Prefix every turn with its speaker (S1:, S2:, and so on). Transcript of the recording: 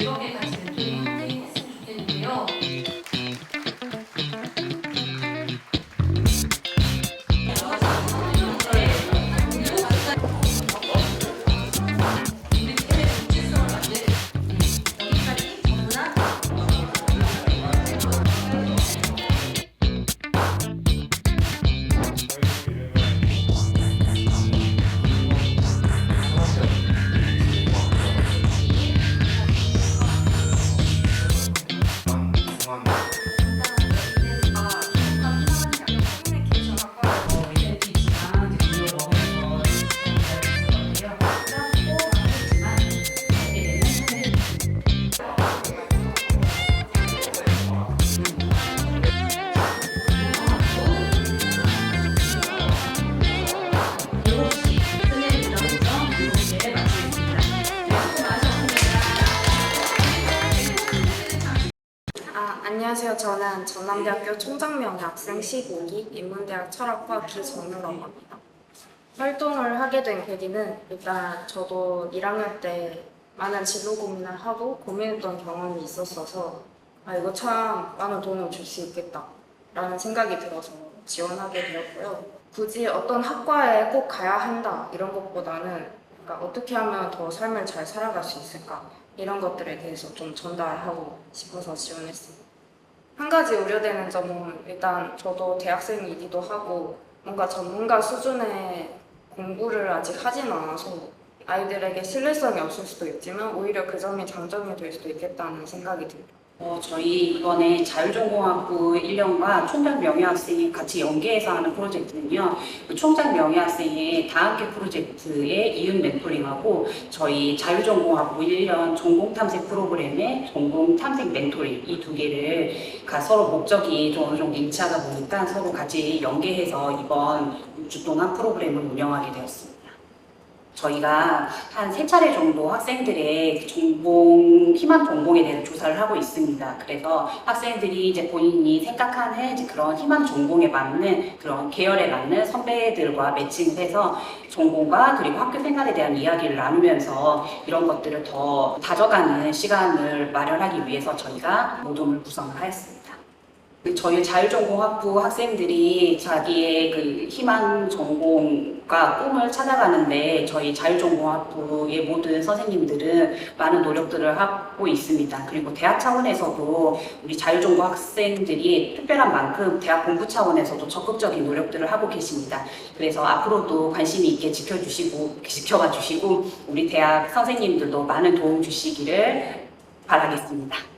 S1: Digo 아, 안녕하세요. 저는 전남대학교 총장명예 학생 15기 인문대학 철학과 기정유라고 합니다. 활동을 하게 된 계기는 일단 저도 1학년 때 많은 진로 고민을 하고 고민했던 경험이 있었어서 아 이거 참 많은 도움을 줄 수 있겠다 라는 생각이 들어서 지원하게 되었고요. 굳이 어떤 학과에 꼭 가야 한다 이런 것보다는 그러니까 어떻게 하면 더 삶을 잘 살아갈 수 있을까 이런 것들에 대해서 좀 전달하고 싶어서 지원했습니다. 한 가지 우려되는 점은 일단 저도 대학생이기도 하고 뭔가 전문가 수준의 공부를 아직 하진 않아서 아이들에게 신뢰성이 없을 수도 있지만 오히려 그 점이 장점이 될 수도 있겠다는 생각이 듭니다.
S2: 어, 저희 이번에 자율전공학부 1년과 총장 명예학생이 같이 연계해서 하는 프로젝트는요. 그 총장 명예학생의 다학교 프로젝트의 이윤 멘토링하고 저희 자율전공학부 1년 전공탐색 프로그램의 전공탐색 멘토링 이 두 개를 가 서로 목적이 좀 어느 정도 일치하다 보니까 서로 같이 연계해서 이번 6주 동안 프로그램을 운영하게 되었습니다. 저희가 한 세 차례 정도 학생들의 전공, 희망 전공에 대해서 조사를 하고 있습니다. 그래서 학생들이 이제 본인이 생각하는 이제 그런 희망 전공에 맞는 그런 계열에 맞는 선배들과 매칭을 해서 전공과 그리고 학교 생활에 대한 이야기를 나누면서 이런 것들을 더 다져가는 시간을 마련하기 위해서 저희가 모둠을 구성을 하였습니다. 그 저희 자율전공학부 학생들이 자기의 그 희망 전공과 꿈을 찾아가는데 저희 자율전공학부의 모든 선생님들은 많은 노력들을 하고 있습니다. 그리고 대학 차원에서도 우리 자율전공 학생들이 특별한 만큼 대학 공부 차원에서도 적극적인 노력들을 하고 계십니다. 그래서 앞으로도 관심 있게 지켜주시고 지켜봐 주시고 우리 대학 선생님들도 많은 도움 주시기를 바라겠습니다.